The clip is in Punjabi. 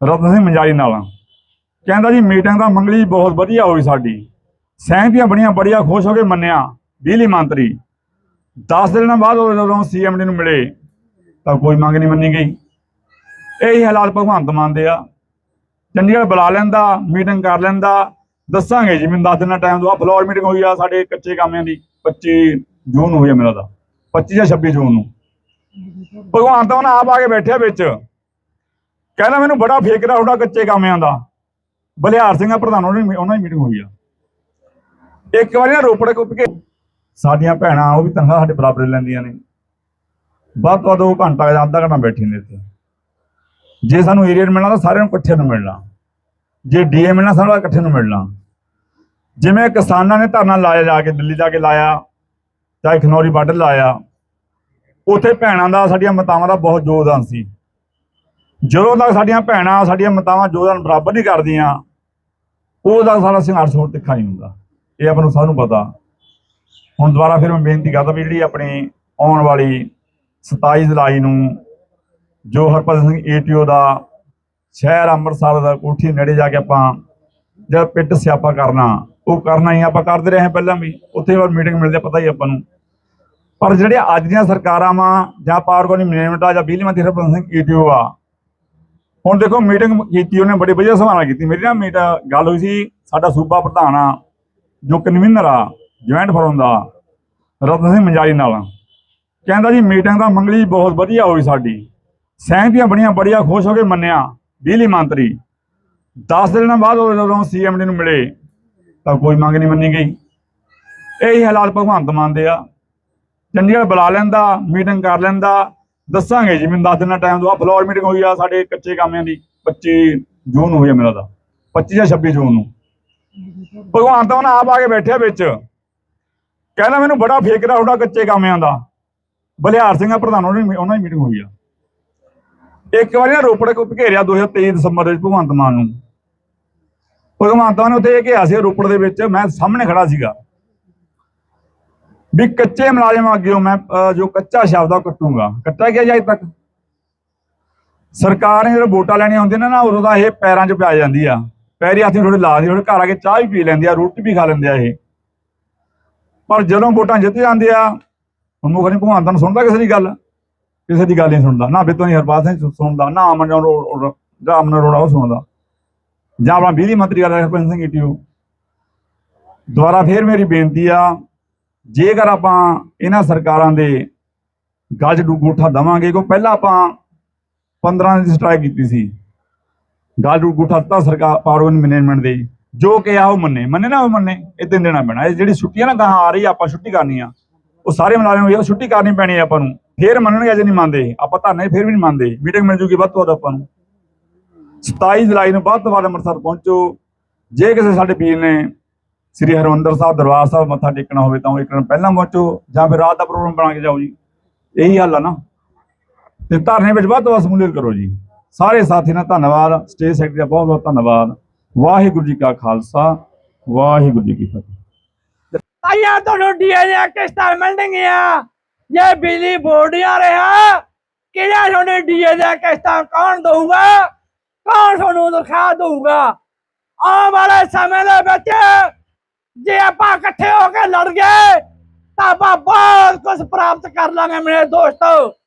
ਰਤਨ ਸਿੰਘ ਮੰਜਾਰੀ ਨਾਲ। ਕਹਿੰਦਾ ਜੀ ਮੀਟਿੰਗ ਦਾ ਮੰਗਲੀ ਬਹੁਤ ਵਧੀਆ ਹੋਈ ਸਾਡੀ। ਸਹਿਮਤੀਆਂ ਬੜੀਆਂ ਬੜੀਆਂ ਖੁਸ਼ ਹੋ ਕੇ ਮੰਨਿਆ ਬਿਜਲੀ ਮੰਤਰੀ। 10 ਦਿਨਾਂ ਬਾਅਦ ਉਹ ਜਦੋਂ ਸੀਐਮਡੀ ਨੂੰ ਮਿਲੇ, ਤਾਂ ਕੋਈ ਮੰਗ ਨਹੀਂ ਮੰਨੀ ਗਈ। ਇਹੀ ਹਾਲਾਤ ਭਗਵੰਤ ਮਾਨ ਦੇ ਆ। ਚੰਡੀਗੜ੍ਹ ਬੁਲਾ ਲੈਂਦਾ ਮੀਟਿੰਗ ਕਰ ਲੈਂਦਾ। ਦੱਸਾਂਗੇ ਜੀ, ਮੈਨੂੰ 10 ਦਿਨਾਂ ਟਾਈਮ ਦੋ ਆ ਫਲੋਰ ਮੀਟਿੰਗ ਹੋਈ ਆ ਸਾਡੇ ਕੱਚੇ ਕਾਮਿਆਂ ਦੀ 25 ਜੂਨ ਨੂੰ ਹੋਈ ਆ ਮੇਰਾ ਦਾ 25 ਜਾਂ 26 ਜੂਨ ਨੂੰ। ਭਗਵੰਤ ਤਾਂ ਉਹਨਾਂ ਆਪ ਆ ਕੇ ਬੈਠਿਆ ਵਿੱਚ। ਕਹਿੰਦਾ ਮੈਨੂੰ ਬੜਾ ਫੇਕਰਾ ਤੁਹਾਡਾ ਕੱਚੇ ਕਾਮਿਆਂ ਦਾ। ਬਲਿਹਾਰ ਸਿੰਘ ਪ੍ਰਧਾਨ ਉਹਨਾਂ ਦੀ ਉਹਨਾਂ ਦੀ ਮੀਟਿੰਗ ਹੋਈ ਆ। ਇੱਕ ਵਾਰੀ ਨਾ ਰੋਪੜੇ ਕੁੱਪ ਕੇ ਸਾਡੀਆਂ ਭੈਣਾਂ, ਉਹ ਵੀ ਤਨਖਾਹ ਸਾਡੇ ਬਰਾਬਰ ਲੈਂਦੀਆਂ ਨੇ। ਵੱਧ ਤੋਂ ਵੱਧ ਘੰਟਾ ਜਾਂ ਅੱਧਾ ਘੰਟਾ ਬੈਠੀ ਨੇ ਇੱਥੇ। ਜੇ ਸਾਨੂੰ ਏਰੀਆ ਮਿਲਣਾ ਤਾਂ ਸਾਰਿਆਂ ਨੂੰ ਇਕੱਠੇ ਨੂੰ ਮਿਲਣਾ ਜੇ ਡੀਏ ਮਿਲਣਾ ਸਾਰਿਆਂ ਨੂੰ ਇਕੱਠੇ ਨੂੰ ਮਿਲਣਾ ਜਿਵੇਂ ਕਿਸਾਨਾਂ ਨੇ ਧਰਨਾ ਲਾਇਆ ਜਾ ਕੇ ਦਿੱਲੀ ਜਾ ਕੇ ਲਾਇਆ, ਚਾਹੇ ਖਨੌਰੀ ਬਾਰਡਰ ਲਾਇਆ, ਉੱਥੇ ਭੈਣਾਂ ਦਾ, ਸਾਡੀਆਂ ਮਾਤਾਵਾਂ ਦਾ ਬਹੁਤ ਯੋਗਦਾਨ ਸੀ। ਜਦੋਂ ਤੱਕ ਸਾਡੀਆਂ ਭੈਣਾਂ, ਸਾਡੀਆਂ ਮਾਤਾਵਾਂ ਯੋਗਦਾਨ ਬਰਾਬਰ ਨਹੀਂ ਕਰਦੀਆਂ, ਉਦੋਂ ਤੱਕ ਸਾਡਾ ਸੰਘਰਸ਼ ਹੋਰ ਤਿੱਖਾ ਨਹੀਂ ਹੁੰਦਾ। ਇਹ ਆਪਾਂ ਨੂੰ ਸਾਨੂੰ ਪਤਾ। ਹੁਣ ਦੁਬਾਰਾ ਫਿਰ ਮੈਂ ਬੇਨਤੀ ਕਰਦਾ ਵੀ ਜਿਹੜੀ ਆਪਣੀ ਆਉਣ ਵਾਲੀ 27 ਜੁਲਾਈ ਨੂੰ ਜੋ ਹਰਪ੍ਰੀਤ ਸਿੰਘ ਏਟੀਓ ਦਾ ਸ਼ਹਿਰ ਅੰਮ੍ਰਿਤਸਰ ਦਾ ਕੋਠੀ ਨੇੜੇ ਜਾ ਕੇ ਆਪਾਂ ਜਦ ਪਿੱਟ ਸਿਆਪਾ ਕਰਨਾ, ਉਹ ਕਰਨਾ ਹੀ ਆਪਾਂ ਕਰਦੇ ਰਹੇ ਹਾਂ ਪਹਿਲਾਂ ਵੀ। ਉੱਥੇ ਵਾਰ ਮੀਟਿੰਗ ਮਿਲਦੇ ਪਤਾ ਹੀ ਆਪਾਂ ਨੂੰ। ਪਰ ਜਿਹੜੇ ਅੱਜ ਦੀਆਂ ਸਰਕਾਰਾਂ ਵਾ, ਜਾਂ ਪਾਵਰ ਕੋਨੀ ਮੈਨੇਜਮੈਂਟ ਆ, ਜਾਂ ਬਿਜਲੀ ਮੰਤਰੀ ਹਰਪ੍ਰੀਤ ਸਿੰਘ ਏਟੀਓ ਆ ਹੁਣ ਦੇਖੋ ਮੀਟਿੰਗ ਕੀਤੀ, ਉਹਨੇ ਬੜੀ ਵਧੀਆ ਸਵਾਲਾਂ ਕੀਤੀ। ਮੇਰੀ ਨਾ ਮੀਟ ਗੱਲ ਹੋਈ ਸੀ, ਸਾਡਾ ਸੂਬਾ ਪ੍ਰਧਾਨ ਆ, ਜੋ ਕਨਵੀਨਰ ਆ ਜੁਆਇੰਟ ਫੋਰਮ ਦਾ, ਰਤਨ ਸਿੰਘ ਮੰਜਾਰੀ ਨਾਲ। ਕਹਿੰਦਾ ਜੀ ਮੀਟਿੰਗ ਦਾ ਮੰਗਲੀ ਬਹੁਤ ਵਧੀਆ ਹੋਈ ਸਾਡੀ। ਸਹਿਮਤੀਆਂ ਬੜੀਆਂ ਬੜੀਆਂ ਖੁਸ਼ ਹੋ ਕੇ ਮੰਨਿਆ, ਬਿਜਲੀ ਮੰਤਰੀ। 10 ਦਿਨਾਂ ਬਾਅਦ ਉਹ ਜਦੋਂ ਸੀਐਮਡੀ ਨੂੰ ਮਿਲੇ, ਤਾਂ ਕੋਈ ਮੰਗ ਨਹੀਂ ਮੰਨੀ ਗਈ। ਇਹੀ ਹਾਲਾਤ ਭਗਵੰਤ ਮਾਨ ਦੇ ਆ। ਚੰਡੀਗੜ੍ਹ ਬੁਲਾ ਲੈਂਦਾ ਮੀਟਿੰਗ ਕਰ ਲੈਂਦਾ ਦੱਸਾਂਗੇ ਜੀ, ਮੈਨੂੰ 10 ਦਿਨਾਂ ਟਾਈਮ ਦੋ। ਆ ਫਲੋਰ ਮੀਟਿੰਗ ਹੋਈ ਆ ਸਾਡੇ ਕੱਚੇ ਕਾਮਿਆਂ ਦੀ 25 ਜੂਨ ਨੂੰ ਹੋਈ ਆ ਮੇਰਾ ਦਾ 25 ਜਾਂ 26 ਜੂਨ ਨੂੰ। ਭਗਵਾਨ ਤਾਂ ਉਹਨਾਂ ਆਪ ਆ ਕੇ ਬੈਠਿਆ ਵਿੱਚ। ਕਹਿੰਦਾ ਮੈਨੂੰ ਬੜਾ ਫੇਕਰਾ ਤੁਹਾਡਾ ਕੱਚੇ ਕਾਮਿਆਂ ਦਾ। ਬਲਿਹਾਰ ਸਿੰਘ ਪ੍ਰਧਾਨ, ਉਹਨਾਂ ਦੀ ਮੀਟਿੰਗ ਹੋਈ ਆ। ਇੱਕ ਵਾਰੀ ਨਾ ਰੋਪੜ ਕੋ ਘੇਰਿਆ 2023 ਦਸੰਬਰ ਦੇ ਵਿੱਚ ਭਗਵੰਤ ਮਾਨ ਨੂੰ। ਭਗਵੰਤ ਮਾਨ ਨੇ ਉੱਥੇ ਇਹ ਕਿਹਾ ਸੀ ਰੋਪੜ ਦੇ ਵਿੱਚ, ਮੈਂ ਸਾਹਮਣੇ ਖੜਾ ਸੀਗਾ। ਵੀ ਕੱਚੇ ਮੁਲਾਜ਼ਮ ਅੱਗੇ ਮੈਂ ਜੋ ਕੱਚਾ ਸ਼ਬਦ ਆ ਉਹ ਕੱਟਿਆ ਗਿਆ ਜੀ ਤੱਕ? ਸਰਕਾਰ ਨੇ ਜਦੋਂ ਵੋਟਾਂ ਲੈਣੀਆਂ ਹੁੰਦੀਆਂ ਨੇ ਨਾ, ਉਦੋਂ ਦਾ ਇਹ ਪੈਰਾਂ 'ਚ ਪੈ ਜਾਂਦੀ ਆ। ਪੈਰੀ ਹੱਥੀ ਥੋੜੇ ਲਾ ਦੀ ਥੋੜੇ ਘਰ ਆ ਕੇ ਚਾਹ ਵੀ ਪੀ ਲੈਂਦੇ ਆ, ਰੋਟੀ ਵੀ ਖਾ ਲੈਂਦੇ ਆ ਇਹ। ਪਰ ਜਦੋਂ ਵੋਟਾਂ ਜਿੱਤ ਜਾਂਦੇ ਆ, ਹੁਣ ਮੁਖ ਨਹੀਂ, ਭਗਵੰਤ ਨੂੰ ਸੁਣਦਾ ਕਿਸੇ ਦੀ ਗੱਲ? ਕਿਸੇ ਦੀ ਗੱਲ ਨਹੀਂ ਸੁਣਦਾ। ਨਾ ਬਿੱਤੋਂ ਨਹੀਂ ਹਰਪਾਲ ਸਿੰਘ ਸੁਣਦਾ, ਨਾ ਅਮਨ ਰੋ ਜਾਂ ਅਮਨ ਅਰੋੜਾ ਉਹ ਸੁਣਦਾ। ਜਾਂ ਆਪਣਾ ਬਿਜਲੀ ਮੰਤਰੀ ਵਾਲਾ ਹਰਪਿੰਦਰ ਸਿੰਘ ਈਟੀਓ ਦੁਬਾਰਾ ਫੇਰ ਮੇਰੀ ਬੇਨਤੀ ਆ ਜੇਕਰ ਆਪਾਂ ਇਹਨਾਂ ਸਰਕਾਰਾਂ ਦੇ ਗੱਜ ਗੂਠਾ ਦਵਾਂਗੇ ਕੋ ਪਹਿਲਾਂ ਆਪਾਂ 15 ਦੀ ਸਟ੍ਰਾਈਕ ਕੀਤੀ ਸੀ। ਗੱਜ ਗੂਠਾ ਦਿੱਤਾ ਸਰਕਾਰ ਪਾਵਰ ਮੈਨੇਜਮੈਂਟ ਦੇ। ਜੋ ਕਿ ਆ ਉਹ ਮੰਨੇ। ਮੰਨੇ ਨਾ ਉਹ ਮੰਨੇ, ਇਹ ਦਿਨ ਦੇਣਾ ਪੈਣਾ। ਇਹ ਜਿਹੜੀ ਛੁੱਟੀਆਂ ਨਾ, ਗਾਹਾਂ ਆ ਰਹੀ ਆਪਾਂ ਛੁੱਟੀ ਕਰਨੀ ਆ। ਉਹ ਸਾਰੇ ਮੁਲਾਜ਼ਮ ਹੋਈ ਛੁੱਟੀ ਕਰਨੀ ਪੈਣੀ ਆ ਆਪਾਂ ਨੂੰ। ਫੇਰ ਮੰਨਣਗੇ ਜੇ ਨਹੀਂ ਮੰਨਦੇ। ਆਪਾਂ ਧਰਨੇ ਫੇਰ ਵੀ ਨਹੀਂ ਮੰਨਦੇ। ਮੀਟਿੰਗ ਮਿਲ ਜੂਗੀ ਵੱਧ ਤੋਂ ਵੱਧ ਆਪਾਂ ਨੂੰ। 27 ਜੁਲਾਈ ਨੂੰ ਵੱਧ ਤੋਂ ਵੱਧ ਅੰਮ੍ਰਿਤਸਰ ਪਹੁੰਚੋ। ਜੇ ਕਿਸੇ ਸਾਡੇ ਵੀਰ ਨੇ ਸ੍ਰੀ ਹਰਮੰਦਰ ਸਾਹਿਬ ਦਰਬਾਰ ਸਾਹਿਬ ਮੱਥਾ ਟੇਕਣਾ ਹੋਵੇ ਤਾਂ ਉਹ ਇੱਕ ਦਿਨ ਪਹਿਲਾਂ ਪਹੁੰਚੋ ਜਾਂ ਫਿਰ ਰਾਤ ਦਾ ਪ੍ਰੋਗਰਾਮ ਬਣਾ ਕੇ ਜਾਓ ਜੀ। ਇਹੀ ਹੱਲ ਆ ਨਾ। ਤੇ ਧਰਨੇ ਵਿੱਚ ਵੱਧ ਤੋਂ ਵੱਧ ਸਮੂਲੀਅਤ ਕਰੋ ਜੀ। ਸਾਰੇ ਸਾਥੀ ਨਾਲ ਧੰਨਵਾਦ। ਸਟੇਜ ਸੈਕਟਰੀ ਦਾ ਬਹੁਤ ਬਹੁਤ ਧੰਨਵਾਦ। ਵਾਹਿਗੁਰੂ ਜੀ ਕਾ ਖਾਲਸਾ, ਵਾਹਿਗੁਰੂ ਜੀ ਕੀ ਫਤਿਹ। ਆਇਆ ਤੁਹਾਨੂੰ ਡੀਏ ਕਿਸ਼ਤਾਂ ਮਿਲਣਗੀਆਂ। ਜੇ ਬਿਜਲੀ ਬੋਰਡ ਆ ਰਿਹਾ, ਕਿਹੜਾ ਤੁਹਾਨੂੰ ਡੀਏ ਦੀਆਂ ਕਿਸ਼ਤਾਂ ਕੌਣ ਦਊਗਾ? ਕੌਣ ਤੁਹਾਨੂੰ ਦਿਖਾ ਦਊਗਾ? ਆਉਣ ਵਾਲੇ ਸਮੇਂ ਦੇ ਵਿੱਚ ਜੇ ਆਪਾਂ ਇਕੱਠੇ ਹੋ ਕੇ ਲੜ ਗਏ, ਤਾਂ ਆਪਾਂ ਬਹੁਤ ਕੁਝ ਪ੍ਰਾਪਤ ਕਰ ਲਾਂਗੇ ਮੇਰੇ ਦੋਸਤੋ।